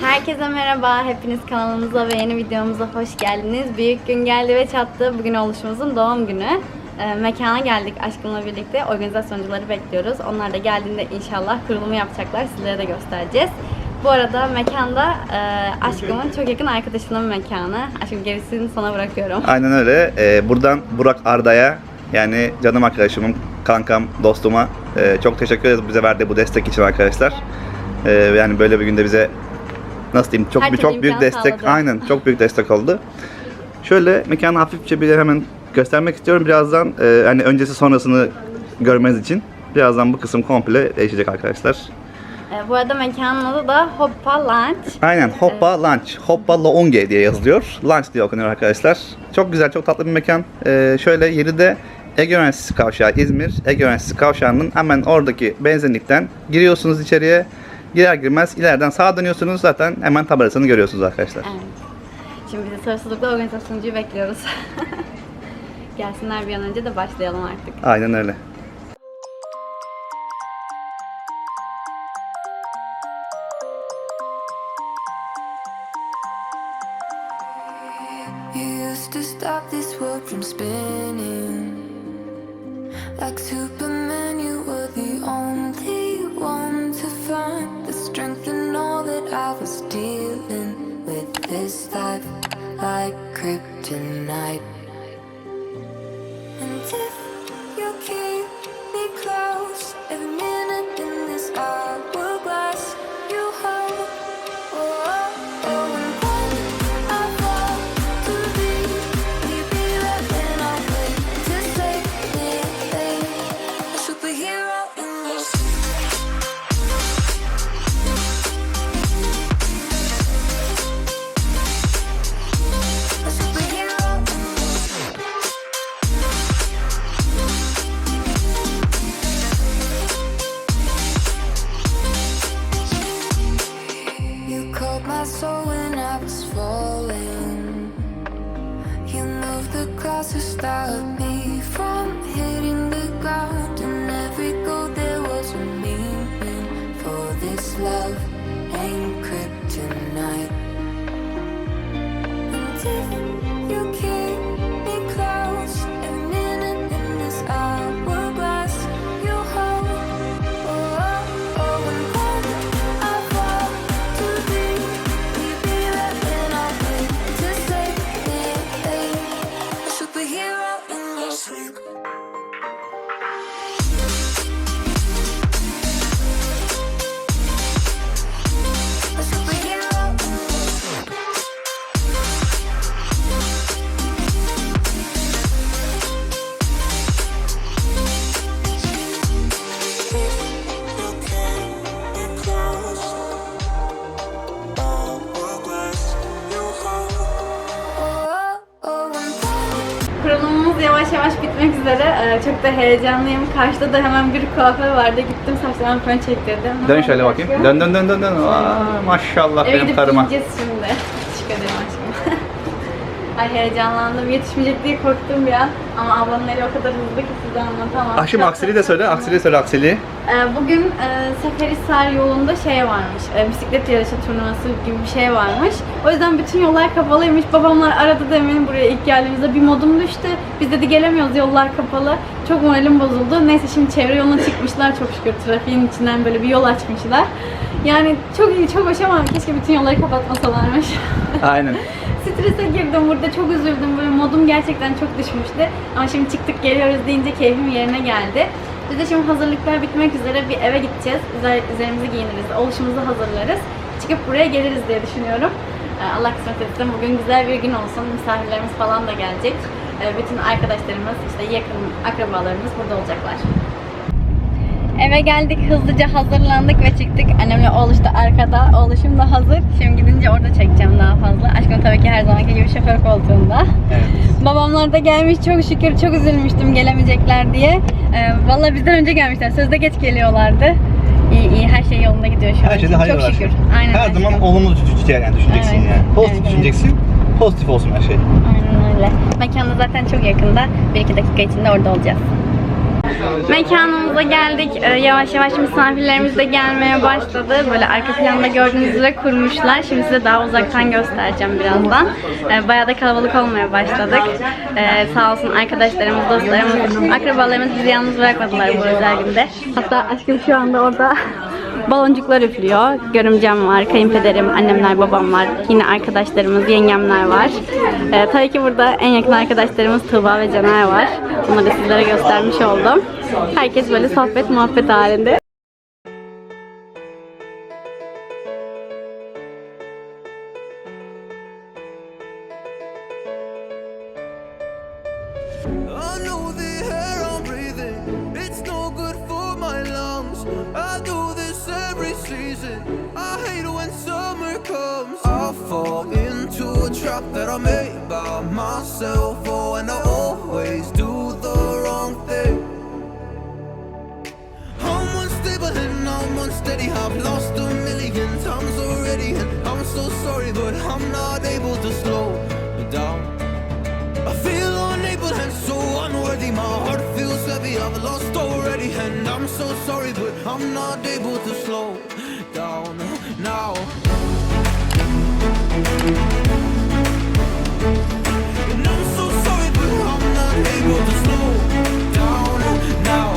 Herkese merhaba. Hepiniz kanalımıza ve yeni videomuza hoş geldiniz. Büyük gün geldi ve çattı. Bugün oluşumuzun doğum günü. Ee, mekana geldik aşkımla birlikte. Organizasyoncuları bekliyoruz. Onlar da geldiğinde inşallah kurulumu yapacaklar. Sizlere de göstereceğiz. Bu arada mekanda e, aşkımın çok yakın arkadaşının mekanı. Aşkım gerisini sana bırakıyorum. Aynen öyle. Ee, buradan Burak Arda'ya yani canım arkadaşımın, kankam, dostuma e, çok teşekkür ederiz bize verdiği bu destek için arkadaşlar. Ee, yani böyle bir günde bize nasıl diyeyim çok Her bir çok büyük destek. sağladı. Aynen çok büyük destek oldu. Şöyle mekanı hafifçe bir hemen göstermek istiyorum birazdan. E, hani öncesi sonrasını görmeniz için. Birazdan bu kısım komple değişecek arkadaşlar. E, bu arada mekanın adı da Hoppa Lunch. Aynen Hoppa Lunch. Hoppa Lounge diye yazılıyor. Lunch diye okunuyor arkadaşlar. Çok güzel, çok tatlı bir mekan. Ee, şöyle yeri de Ege Üniversitesi Kavşağı İzmir. Ege Üniversitesi Kavşağı'nın hemen oradaki benzinlikten giriyorsunuz içeriye. Girer girmez ileriden sağa dönüyorsunuz zaten hemen tabelasını görüyorsunuz arkadaşlar. Evet. Şimdi biz de sarısılıkla organizasyoncuyu bekliyoruz. Gelsinler bir an önce de başlayalım artık. Aynen öyle. You used to stop this world from spinning. Like Superman, you were the only This life like kryptonite. And if you keep me close, ain't kryptonite. Kurulumumuz yavaş yavaş bitmek üzere. Ee, çok da heyecanlıyım. Karşıda da hemen bir kuaför vardı. Gittim saçlarımı fön çektirdim. Dön şöyle bakayım. Dön dön dön dön dön. Aa, maşallah Eve benim gidip karıma. giyeceğiz şimdi. Ay heyecanlandım. Yetişmeyecek diye korktum bir an. Ama ablanın eli o kadar hızlı ki size anlatamam. Aşkım aksili de söyle, aksili söyle aksili. Ee, Bugün e, Seferihisar yolunda şey varmış, e, bisiklet yarışı turnuvası gibi bir şey varmış. O yüzden bütün yollar kapalıymış. Babamlar aradı demin buraya ilk geldiğimizde bir modum düştü. Biz dedi gelemiyoruz yollar kapalı. Çok moralim bozuldu. Neyse şimdi çevre yoluna çıkmışlar çok şükür. Trafiğin içinden böyle bir yol açmışlar. Yani çok iyi, çok hoş ama keşke bütün yolları kapatmasalarmış. Aynen. Strese girdim burada çok üzüldüm böyle modum gerçekten çok düşmüştü ama şimdi çıktık geliyoruz deyince keyfim yerine geldi. Biz de şimdi hazırlıklar bitmek üzere bir eve gideceğiz. Üzer, üzerimizi giyiniriz, oluşumuzu hazırlarız. Çıkıp buraya geliriz diye düşünüyorum. Ee, Allah kısmet etsin bugün güzel bir gün olsun. Misafirlerimiz falan da gelecek. Ee, Bütün arkadaşlarımız, işte yakın akrabalarımız burada olacaklar. Eve geldik, hızlıca hazırlandık ve çıktık. Annemle oğluş da arkada, oğluşum da hazır. Şimdi gidince orada çekeceğim daha fazla. Aşkım tabii ki her zamanki gibi şoför koltuğunda. Evet. Babamlar da gelmiş çok şükür, çok üzülmüştüm gelemeyecekler diye. Ee, Valla bizden önce gelmişler, sözde geç geliyorlardı. İyi iyi, her şey yolunda gidiyor şu an. Her şeyde hayır Çok var. şükür. Aynen Her zaman aşkım. olumlu düş- yani düşüneceksin Evet. yani. Pozitif Evet, evet. düşüneceksin. Pozitif olsun her şey. Aynen öyle. Mekan da zaten çok yakında. 1-2 dakika içinde orada olacağız. Mekanımıza geldik. Ee, Yavaş yavaş misafirlerimiz de gelmeye başladı. Böyle arka planda gördüğünüz üzere kurmuşlar. Şimdi size daha uzaktan göstereceğim birazdan. Ee, Bayağı da kalabalık olmaya başladık. Ee, Sağ olsun arkadaşlarımız, dostlarımız, akrabalarımız bizi yalnız bırakmadılar bu özel günde. Hatta aşkım şu anda orada baloncuklar üflüyor. Görümcem var, kayınpederim, annemler, babam var. Yine arkadaşlarımız, yengemler var. Ee, tabii ki burada en yakın arkadaşlarımız Tuğba ve Caner var. Bunları da sizlere göstermiş oldum. Herkes böyle sohbet muhabbet halinde. Trap that I made by myself. Oh, and I always do the wrong thing. I'm unstable and I'm unsteady. I've lost a million times already, and I'm so sorry, but I'm not able to slow down. I feel unable and so unworthy. My heart feels heavy. I've lost already, and I'm so sorry, but I'm not able to slow down now. Able to slow down now.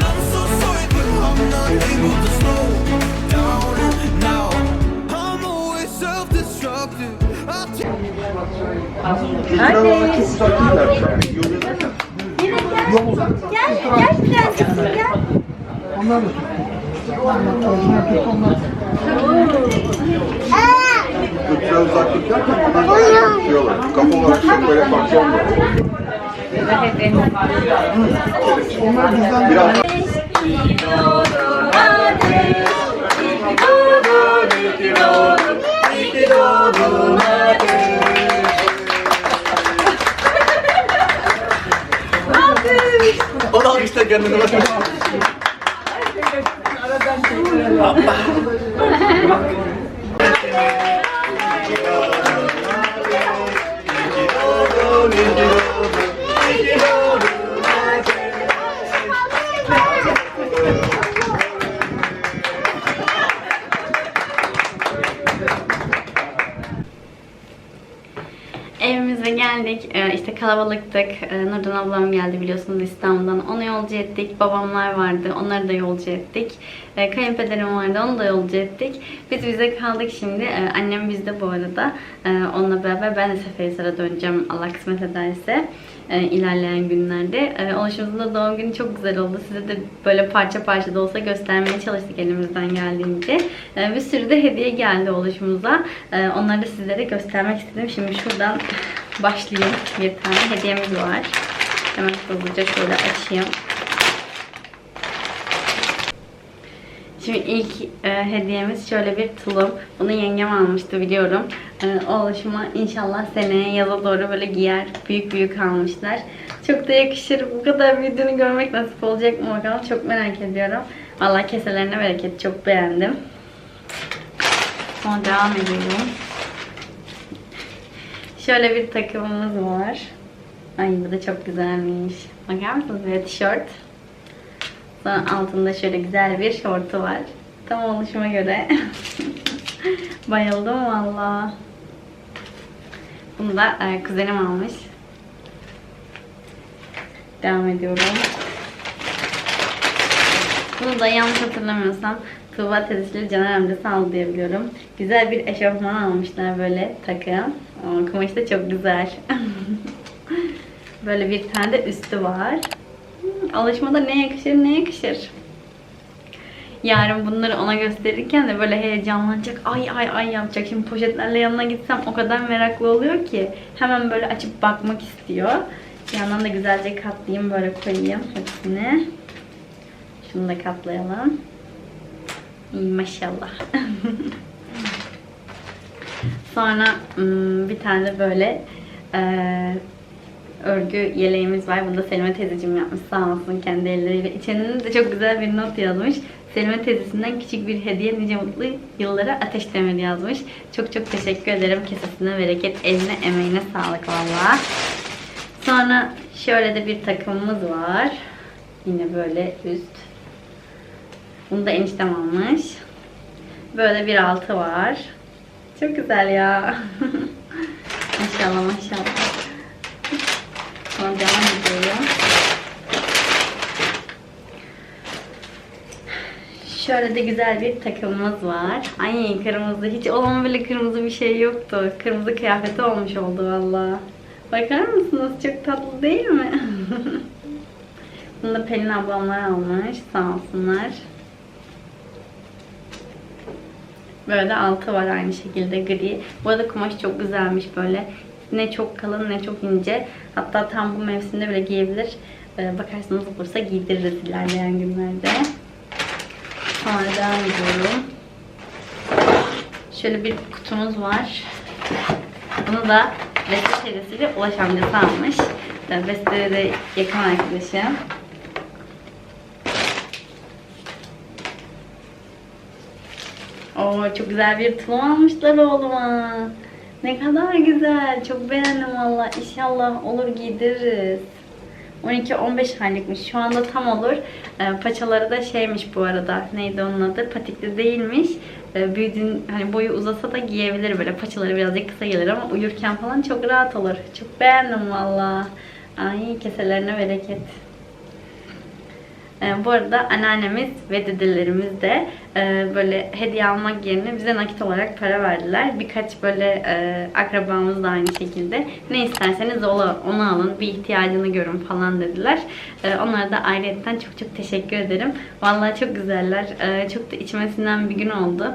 I'm so sorry, but I'm not able to slow down now. I'm always self-destructive. I take Kültürel uzaklık derken buradan tutuyorlar. Kafa olarak çok böyle farklı olmuyor. Biraz O da alkışlar kendine bakın. Kalabalıktık. Ee, Nurdan ablam geldi biliyorsunuz İstanbul'dan. Onu yolcu ettik. Babamlar vardı. Onları da yolcu ettik. Ee, Kayınpederim vardı. Onu da yolcu ettik. Biz bize kaldık şimdi. Ee, Annem bizde bu arada. Ee, Onunla beraber ben de Seferihisar'a döneceğim. Allah kısmet ederse. ee, ilerleyen günlerde. Ee, Oluşumuzun da doğum günü çok güzel oldu. Size de böyle parça parça da olsa göstermeye çalıştık elimizden geldiğince. Ee, Bir sürü de hediye geldi oluşumuza. Onları da sizlere göstermek istedim. Şimdi şuradan başlayayım. Bir tane hediyemiz var. Hemen hızlıca şöyle açayım. Şimdi ilk e, hediyemiz şöyle bir tulum. Bunu yengem almıştı biliyorum. E, o oluşuma inşallah seneye yaza doğru böyle giyer. Büyük büyük almışlar. Çok da yakışır. Bu kadar büyüdüğünü görmek nasip olacak mı bakalım. Çok merak ediyorum. Vallahi keselerine bereket. Çok beğendim. Sonra devam ediyorum. Şöyle bir takımımız var. Ay bu da çok güzelmiş. Bakar mısınız? Böyle tişört. Sonra altında şöyle güzel bir şortu var. Tam oluşuma göre. Bayıldım valla. Bunu da e, kuzenim almış. Devam ediyorum. Bunu da yanlış hatırlamıyorsam Tuğba teyzesiyle Caner amcası aldı diye biliyorum. Güzel bir eşofman almışlar böyle takım. Ama kumaşı da çok güzel. böyle bir tane de üstü var. Alışmada ne yakışır ne yakışır. Yarın bunları ona gösterirken de böyle heyecanlanacak. Ay ay ay yapacak. Şimdi poşetlerle yanına gitsem o kadar meraklı oluyor ki. Hemen böyle açıp bakmak istiyor. Yandan da güzelce katlayayım böyle koyayım hepsini. Şunu da katlayalım. İyi maşallah. Sonra hmm, bir tane böyle eee, örgü yeleğimiz var. Bunu da Selime teyzeciğim yapmış sağ olsun kendi elleriyle. İçerine de çok güzel bir not yazmış. Selime teyzesinden küçük bir hediye nice mutlu yıllara ateş demir yazmış. Çok çok teşekkür ederim. Kesesine bereket, eline emeğine sağlık valla. Sonra şöyle de bir takımımız var. Yine böyle üst. Bunu da eniştem almış. Böyle bir altı var. Çok güzel ya. maşallah maşallah. Sonra devam ediyorum. Şöyle de güzel bir takımımız var. Ay kırmızı. Hiç olan bile kırmızı bir şey yoktu. Kırmızı kıyafeti olmuş oldu valla. Bakar mısınız? Çok tatlı değil mi? Bunu da Pelin ablamlar almış. Sağ olsunlar. Böyle altı var aynı şekilde gri. Bu arada kumaş çok güzelmiş böyle. Ne çok kalın ne çok ince. Hatta tam bu mevsimde bile giyebilir. Ee, bakarsanız olursa giydiririz ilerleyen günlerde. Devam ediyorum. Şöyle bir kutumuz var. Bunu da Beste serisiyle Ulaş amcası almış. Ee, Beste de yakın arkadaşım. Oo çok güzel bir tulum almışlar oğluma. Ne kadar güzel. Çok beğendim valla. İnşallah olur giydiririz. 12-15 aylıkmış. Şu anda tam olur. Ee, paçaları da şeymiş bu arada. Neydi onun adı? Patikli değilmiş. Ee, büyüdüğün hani boyu uzasa da giyebilir böyle. Paçaları birazcık kısa gelir ama uyurken falan çok rahat olur. Çok beğendim valla. Ay keselerine bereket. Ee, bu arada anneannemiz ve dedelerimiz de e, böyle hediye almak yerine bize nakit olarak para verdiler. Birkaç böyle e, akrabamız da aynı şekilde ne isterseniz onu, alın, bir ihtiyacını görün falan dediler. E, onlara da ayrıyetten çok çok teşekkür ederim. Vallahi çok güzeller. Çok da içmesinden bir gün oldu.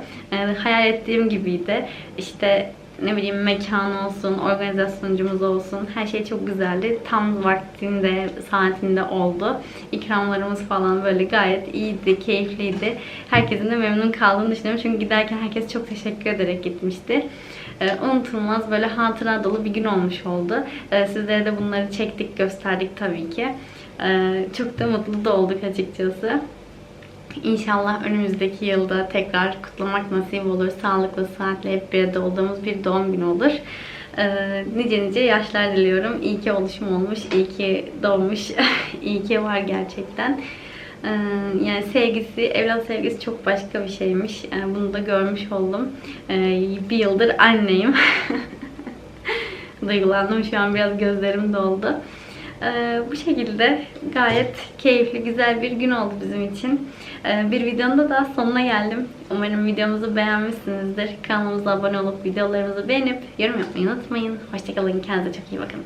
Hayal ettiğim gibiydi. İşte ne bileyim mekan olsun, organizasyoncumuz olsun her şey çok güzeldi. Tam vaktinde, saatinde oldu. İkramlarımız falan böyle gayet iyiydi, keyifliydi. Herkesin de memnun kaldığını düşünüyorum. Çünkü giderken herkes çok teşekkür ederek gitmişti. Ee, unutulmaz böyle hatıra dolu bir gün olmuş oldu. Ee, sizlere de bunları çektik, gösterdik tabii ki. Ee, çok da mutlu da olduk açıkçası. İnşallah önümüzdeki yılda tekrar kutlamak nasip olur. Sağlıklı, sıhhatli hep bir arada olduğumuz bir doğum günü olur. Ee, nice nice yaşlar diliyorum. İyi ki oluşum olmuş, iyi ki doğmuş, iyi ki var gerçekten. Ee, yani sevgisi, evlat sevgisi çok başka bir şeymiş. Ee, bunu da görmüş oldum. Ee, bir yıldır anneyim. Duygulandım şu an biraz gözlerim doldu. Ee, bu şekilde gayet keyifli, güzel bir gün oldu bizim için. Ee, bir videonun da daha sonuna geldim. Umarım videomuzu beğenmişsinizdir. Kanalımıza abone olup videolarımızı beğenip yorum yapmayı unutmayın. Hoşçakalın, kendinize çok iyi bakın.